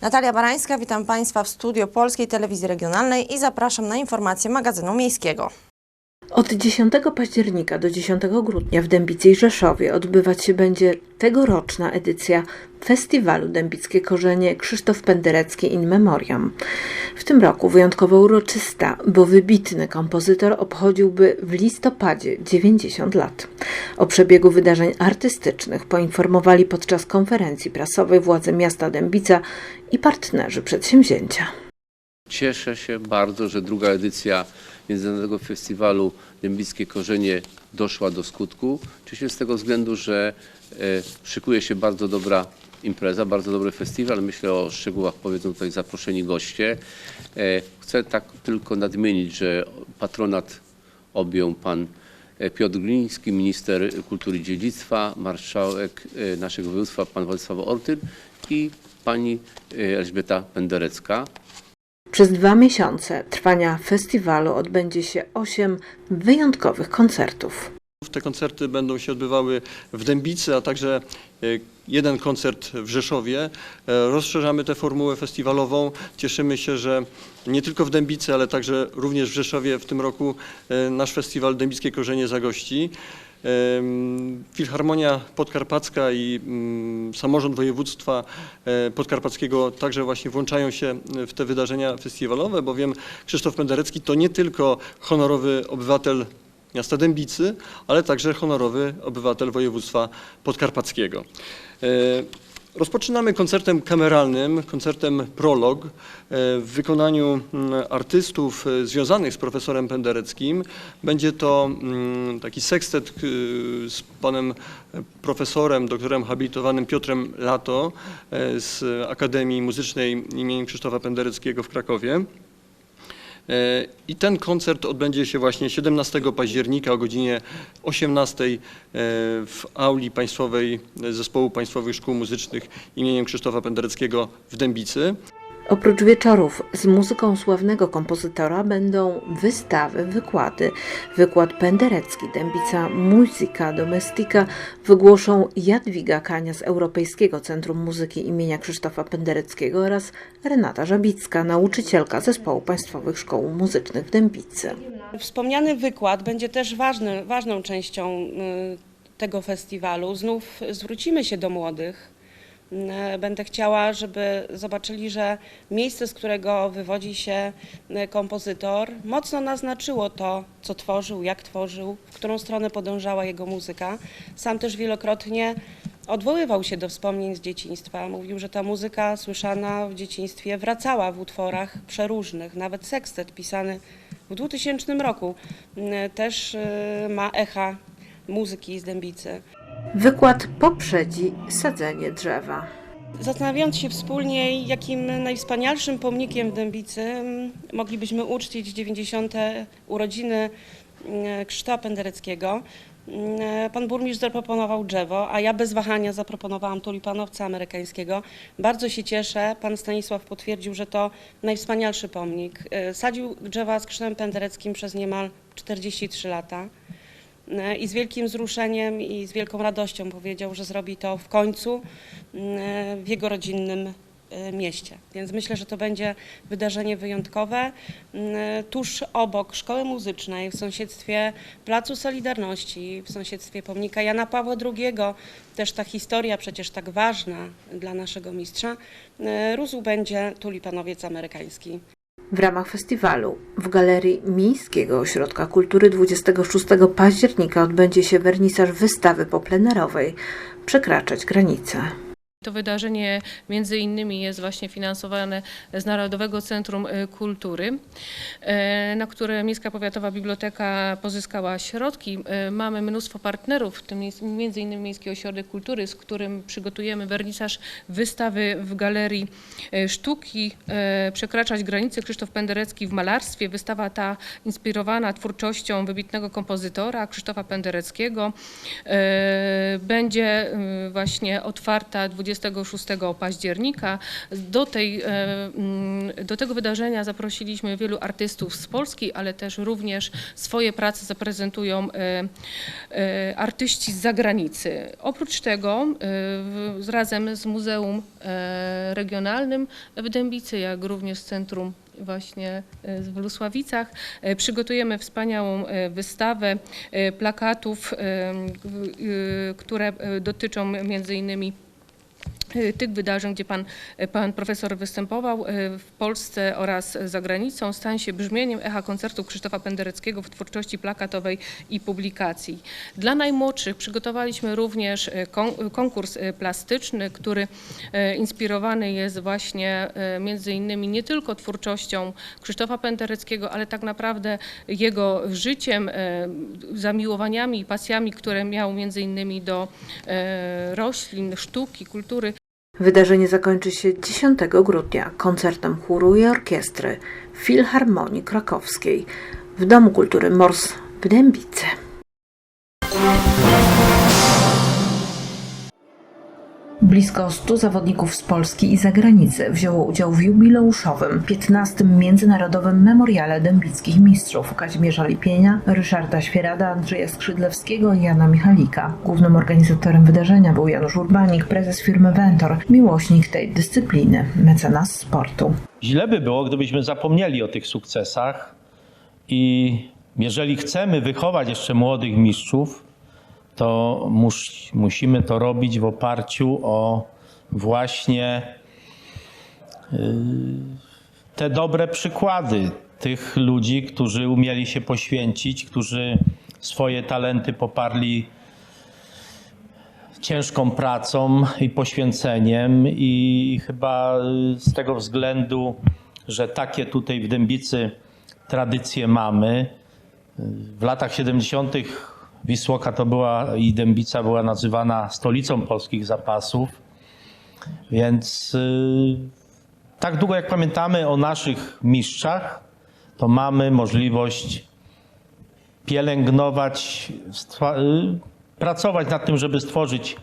Natalia Barańska, witam Państwa w studio Polskiej Telewizji Regionalnej i zapraszam na informacje magazynu miejskiego. Od 10 października do 10 grudnia w Dębicy i Rzeszowie odbywać się będzie tegoroczna edycja Festiwalu Dębickie Korzenie Krzysztof Penderecki in Memoriam. W tym roku wyjątkowo uroczysta, bo wybitny kompozytor obchodziłby w listopadzie 90 lat. O przebiegu wydarzeń artystycznych poinformowali podczas konferencji prasowej władze miasta Dębica i partnerzy przedsięwzięcia. Cieszę się bardzo, że druga edycja Międzynarodowego Festiwalu Dębickie Korzenie doszła do skutku. Się z tego względu, że e, szykuje się bardzo dobra impreza, bardzo dobry festiwal. Myślę o szczegółach powiedzą tutaj zaproszeni goście. E, Chcę tak tylko nadmienić, że patronat objął pan e, Piotr Gliński, minister kultury i dziedzictwa, marszałek naszego województwa pan Władysław Ortyn i pani Elżbieta Penderecka. Przez dwa miesiące trwania festiwalu odbędzie się osiem wyjątkowych koncertów. Te koncerty będą się odbywały w Dębicy, a także e, jeden koncert w Rzeszowie. E, Rozszerzamy tę formułę festiwalową. Cieszymy się, że nie tylko w Dębicy, ale także również w Rzeszowie w tym roku e, nasz festiwal Dębickie Korzenie zagości. Filharmonia Podkarpacka i mm, samorząd województwa e, podkarpackiego także właśnie włączają się w te wydarzenia festiwalowe, bowiem Krzysztof Penderecki to nie tylko honorowy obywatel miasta Dębicy, ale także honorowy obywatel województwa podkarpackiego. Rozpoczynamy koncertem kameralnym, koncertem Prolog e, w wykonaniu mm, artystów e, związanych z profesorem Pendereckim. Będzie to mm, taki sekstet z panem e, profesorem, doktorem habilitowanym Piotrem Lato z Akademii Muzycznej im. Krzysztofa Pendereckiego w Krakowie. I ten koncert odbędzie się właśnie 17 października o godzinie 18 e, w auli państwowej Zespołu Państwowych Szkół Muzycznych imieniem Krzysztofa Pendereckiego w Dębicy. Oprócz wieczorów z muzyką sławnego kompozytora będą wystawy, wykłady. Wykład Penderecki, Dębica Muzyka Domestika wygłoszą Jadwiga Kania z Europejskiego Centrum Muzyki imienia Krzysztofa Pendereckiego oraz Renata Żabicka, nauczycielka Zespołu Państwowych Szkół Muzycznych w Dębicy. Wspomniany wykład będzie też ważny, ważną częścią y, tego festiwalu. Znów zwrócimy się do młodych. Y, Będę chciała, żeby zobaczyli, że miejsce, z którego wywodzi się y, kompozytor, mocno naznaczyło to, co tworzył, jak tworzył, w którą stronę podążała jego muzyka. Sam też wielokrotnie odwoływał się do wspomnień z dzieciństwa. Mówił, że ta muzyka słyszana w dzieciństwie wracała w utworach przeróżnych. Nawet sekstet pisany w 2000 roku y, też y, ma echa muzyki z Dębicy. Wykład poprzedzi sadzenie drzewa. Zastanawiając się wspólnie, jakim najwspanialszym pomnikiem w Dębicy mm, moglibyśmy uczcić 90. urodziny mm, Krzysztofa Pendereckiego, mm, pan burmistrz zaproponował drzewo, a ja bez wahania zaproponowałam tulipanowca amerykańskiego. Bardzo się cieszę, pan Stanisław potwierdził, że to najwspanialszy pomnik. Y, Sadził drzewa z Krzysztofem Pendereckim przez niemal 43 lata. I z wielkim wzruszeniem i z wielką radością powiedział, że zrobi to w końcu e, w jego rodzinnym e, mieście. Więc myślę, że to będzie wydarzenie wyjątkowe. E, Tuż obok szkoły muzycznej, w sąsiedztwie Placu Solidarności, w sąsiedztwie pomnika Jana Pawła II, też ta historia przecież tak ważna dla naszego mistrza, rósł będzie tulipanowiec amerykański. W ramach festiwalu w Galerii Miejskiego Ośrodka Kultury 26 października odbędzie się wernisaż wystawy poplenerowej Przekraczać granice. To wydarzenie między innymi jest właśnie finansowane z Narodowego Centrum y, Kultury, e, na które Miejska Powiatowa Biblioteka pozyskała środki. E, Mamy mnóstwo partnerów, w tym między innymi Miejski Ośrodek Kultury, z którym przygotujemy wernisaż wystawy w Galerii Sztuki Przekraczać granice Krzysztof Penderecki w malarstwie. Wystawa ta inspirowana twórczością wybitnego kompozytora Krzysztofa Pendereckiego będzie właśnie otwarta 20 26 października. Do, tej, e, mm, do tego wydarzenia zaprosiliśmy wielu artystów z Polski, ale też również swoje prace zaprezentują e, e, artyści z zagranicy. Oprócz tego razem z Muzeum Regionalnym w Dębicy, jak również z Centrum właśnie w Lusławicach. Przygotujemy wspaniałą wystawę plakatów, które dotyczą między innymi tych wydarzeń, gdzie pan, e, pan profesor występował e, w Polsce oraz za granicą, stań się brzmieniem echa koncertów Krzysztofa Pendereckiego w twórczości plakatowej i publikacji. Dla najmłodszych przygotowaliśmy również kon- konkurs plastyczny, który inspirowany jest właśnie między innymi nie tylko twórczością Krzysztofa Pendereckiego, ale tak naprawdę jego życiem, zamiłowaniami i pasjami, które miał między innymi do roślin, sztuki, kultury. Wydarzenie zakończy się 10 grudnia koncertem chóru i orkiestry Filharmonii Krakowskiej w Domu Kultury Mors w Dębicy. Blisko 100 zawodników z Polski i zagranicy wzięło udział w jubileuszowym 15. Międzynarodowym Memoriale Dębickich Mistrzów Kazimierza Lipienia, Ryszarda Świerada, Andrzeja Skrzydlewskiego i Jana Michalika. Głównym organizatorem wydarzenia był Janusz Urbanik, prezes firmy Ventor, miłośnik tej dyscypliny, mecenas sportu. Źle by było, gdybyśmy zapomnieli o tych sukcesach i jeżeli chcemy wychować jeszcze młodych mistrzów, to mus, musimy to robić w oparciu o właśnie y, te dobre przykłady tych ludzi, którzy umieli się poświęcić, którzy swoje talenty poparli ciężką pracą i poświęceniem i chyba y, z tego względu, że takie tutaj w Dębicy tradycje mamy. y, W latach 70. Wisłoka to była i Dębica była nazywana stolicą polskich zapasów, więc y, tak długo jak pamiętamy o naszych mistrzach, to mamy możliwość pielęgnować, y, pracować nad tym, żeby stworzyć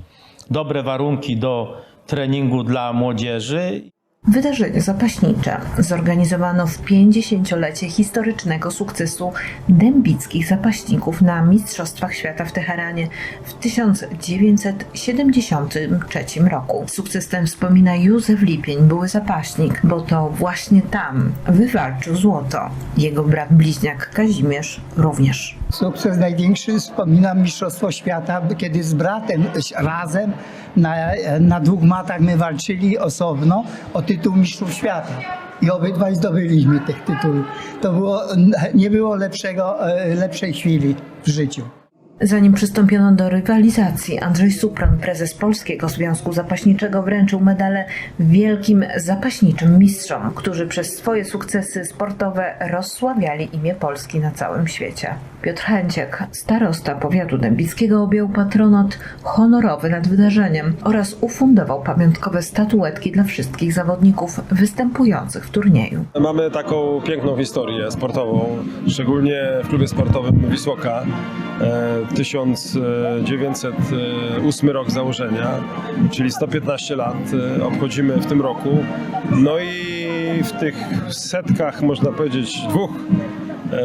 dobre warunki do treningu dla młodzieży. Wydarzenie zapaśnicze zorganizowano w 50-lecie historycznego sukcesu dębickich zapaśników na Mistrzostwach Świata w Teheranie w 1973 roku. Sukces ten wspomina Józef Lipień, były zapaśnik, bo to właśnie tam wywalczył złoto. Jego brat bliźniak Kazimierz również. Sukces największy wspominam Mistrzostwo Świata, kiedy z bratem razem na, na dwóch matach my walczyli osobno o tytuł Mistrzów Świata. I obydwaj zdobyliśmy tych tytułów. To było, nie było lepszego, e, lepszej chwili w życiu. Zanim przystąpiono do rywalizacji, Andrzej Supran, prezes Polskiego Związku Zapaśniczego, wręczył medale wielkim zapaśniczym mistrzom, którzy przez swoje sukcesy sportowe rozsławiali imię Polski na całym świecie. Piotr Chęciek, starosta powiatu dębickiego, objął patronat honorowy nad wydarzeniem oraz ufundował pamiątkowe statuetki dla wszystkich zawodników występujących w turnieju. Mamy taką piękną historię sportową, szczególnie w klubie sportowym Wisłoka. E, 1908 rok założenia, czyli 115 lat e, obchodzimy w tym roku. No i w tych setkach, można powiedzieć, dwóch e,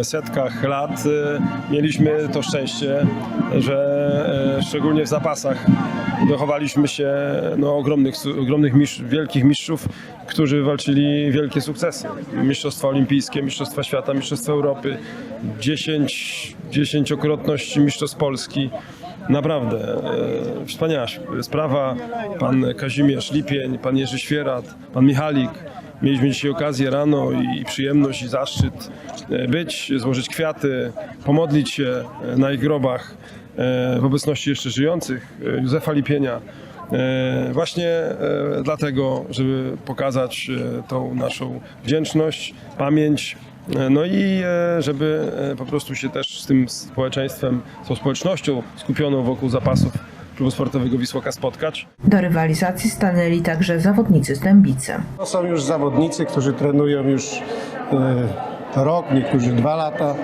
setkach lat e, mieliśmy to szczęście, że e, szczególnie w zapasach dochowaliśmy się no, ogromnych, ogromnych wielkich mistrzów, którzy walczyli wielkie sukcesy. Mistrzostwa olimpijskie, Mistrzostwa Świata, Mistrzostwa Europy, 10, dziesięciokrotność Mistrzostw Polski. Naprawdę e, wspaniała sprawa. Pan Kazimierz Lipień, pan Jerzy Świerat, pan Michalik. Mieliśmy dzisiaj okazję rano i przyjemność i zaszczyt e, być, złożyć kwiaty, pomodlić się e, na ich grobach e, w obecności jeszcze żyjących Józefa Lipienia. Właśnie dlatego, żeby pokazać tą naszą wdzięczność, pamięć, no i żeby po prostu się też z tym społeczeństwem, z tą społecznością skupioną wokół zapasów klubu sportowego Wisłoka spotkać. Do rywalizacji stanęli także zawodnicy z Dębicy. To są już zawodnicy, którzy trenują już e, rok, niektórzy dwa lata.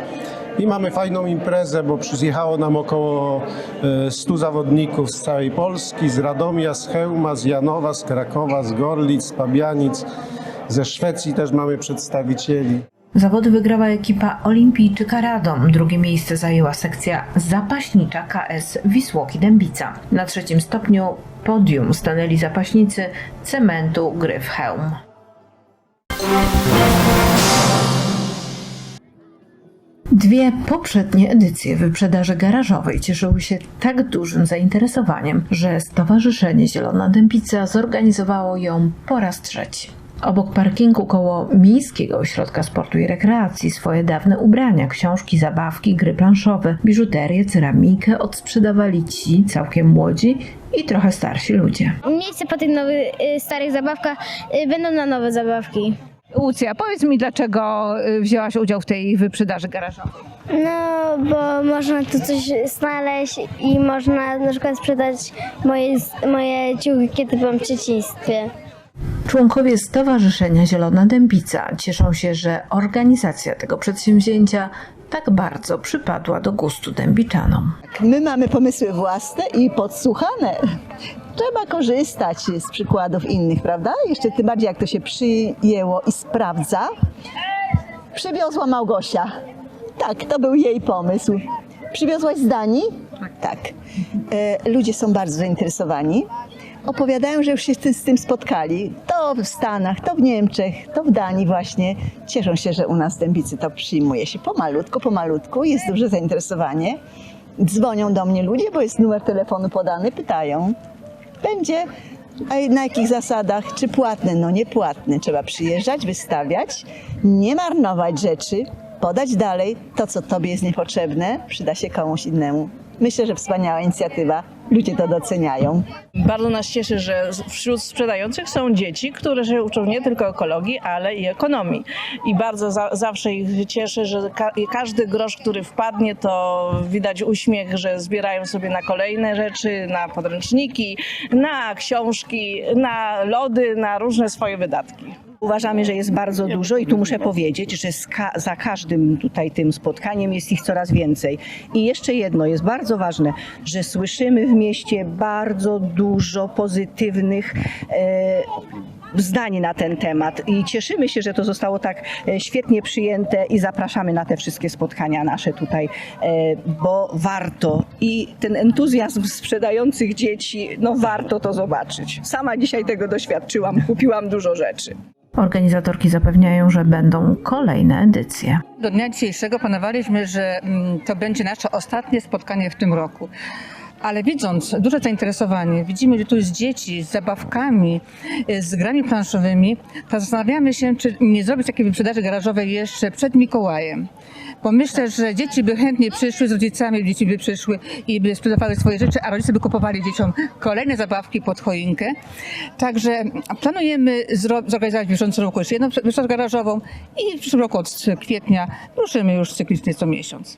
i mamy fajną imprezę, bo przyjechało nam około e, 100 zawodników z całej Polski, z Radomia, z Chełma, z Janowa, z Krakowa, z Gorlic, z Pabianic, ze Szwecji też mamy przedstawicieli. Zawody wygrała ekipa olimpijczyka Radom. Drugie miejsce zajęła sekcja zapaśnicza KS Wisłoki Dębica. Na trzecim stopniu podium stanęli zapaśnicy cementu Gryf Chełm. Dwie poprzednie edycje wyprzedaży garażowej cieszyły się tak dużym zainteresowaniem, że Stowarzyszenie Zielona Dębica zorganizowało ją po raz trzeci. Obok parkingu koło Miejskiego Ośrodka Sportu i Rekreacji swoje dawne ubrania, książki, zabawki, gry planszowe, biżuterię, ceramikę odsprzedawali ci całkiem młodzi i trochę starsi ludzie. Miejsce po tych nowych, y, starych zabawkach y, będą na nowe zabawki. Łucja, powiedz mi, dlaczego y, wzięłaś udział w tej wyprzedaży garażowej? No, bo można tu coś znaleźć i można na przykład sprzedać moje, moje ciuchy, kiedy byłam w dzieciństwie. Członkowie Stowarzyszenia Zielona Dębica cieszą się, że organizacja tego przedsięwzięcia tak bardzo przypadła do gustu dębiczanom. My mamy pomysły własne i podsłuchane. Trzeba korzystać z przykładów innych, prawda? Jeszcze tym bardziej, jak to się przyjęło i sprawdza. Przywiozła Małgosia. Tak, to był jej pomysł. Przywiozłaś z Danii? Tak. E, ludzie są bardzo zainteresowani. Opowiadają, że już się z tym- spotkali. To w Stanach, to w Niemczech, to w Danii właśnie. Cieszą się, że u nas Dębicy to przyjmuje się pomalutku, pomalutku. Jest duże zainteresowanie. Dzwonią do mnie ludzie, bo jest numer telefonu podany, pytają. Będzie, a na jakich zasadach, czy płatne? No nie płatne. Trzeba przyjeżdżać, wystawiać, nie marnować rzeczy, podać dalej to, co tobie jest niepotrzebne, przyda się komuś innemu. Myślę, że wspaniała inicjatywa. Ludzie to doceniają. Bardzo nas cieszy, że wśród sprzedających są dzieci, które się uczą nie tylko ekologii, ale i ekonomii. I bardzo za, zawsze ich cieszy, że ka każdy grosz, który wpadnie, to widać uśmiech, że zbierają sobie na kolejne rzeczy, na podręczniki, na książki, na lody, na różne swoje wydatki. Uważamy, że jest bardzo dużo i tu muszę powiedzieć, że ska- za każdym tutaj tym spotkaniem jest ich coraz więcej. I jeszcze jedno jest bardzo ważne, że słyszymy w mieście bardzo dużo pozytywnych e, zdań na ten temat i cieszymy się, że to zostało tak e, świetnie przyjęte i zapraszamy na te wszystkie spotkania nasze tutaj, e, bo warto i ten entuzjazm sprzedających dzieci, no warto to zobaczyć. Sama dzisiaj tego doświadczyłam, kupiłam dużo rzeczy. Organizatorki zapewniają, że będą kolejne edycje. Do dnia dzisiejszego planowaliśmy, że mm, to będzie nasze ostatnie spotkanie w tym roku. Ale widząc duże zainteresowanie, widzimy, że tu jest dzieci z zabawkami, y, z grami planszowymi, to zastanawiamy się, czy nie zrobić takiej wyprzedaży garażowej jeszcze przed Mikołajem. Bo myślę, że dzieci by chętnie przyszły z rodzicami, dzieci by przyszły i by sprzedawały swoje rzeczy, a rodzice by kupowali dzieciom kolejne zabawki pod choinkę. Także planujemy zorganizować w bieżącym roku jeszcze jedną wyprzedaż garażową i w przyszłym roku od kwietnia ruszymy już cyklicznie co miesiąc.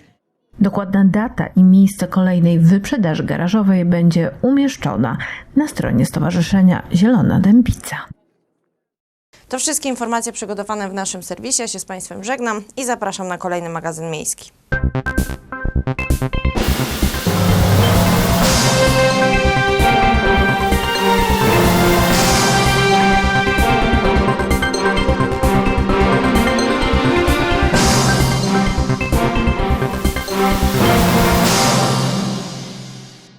Dokładna data i miejsce kolejnej wyprzedaży garażowej będzie umieszczona na stronie Stowarzyszenia Zielona Dębica. To wszystkie informacje przygotowane w naszym serwisie. Ja się z Państwem żegnam i zapraszam na kolejny magazyn miejski.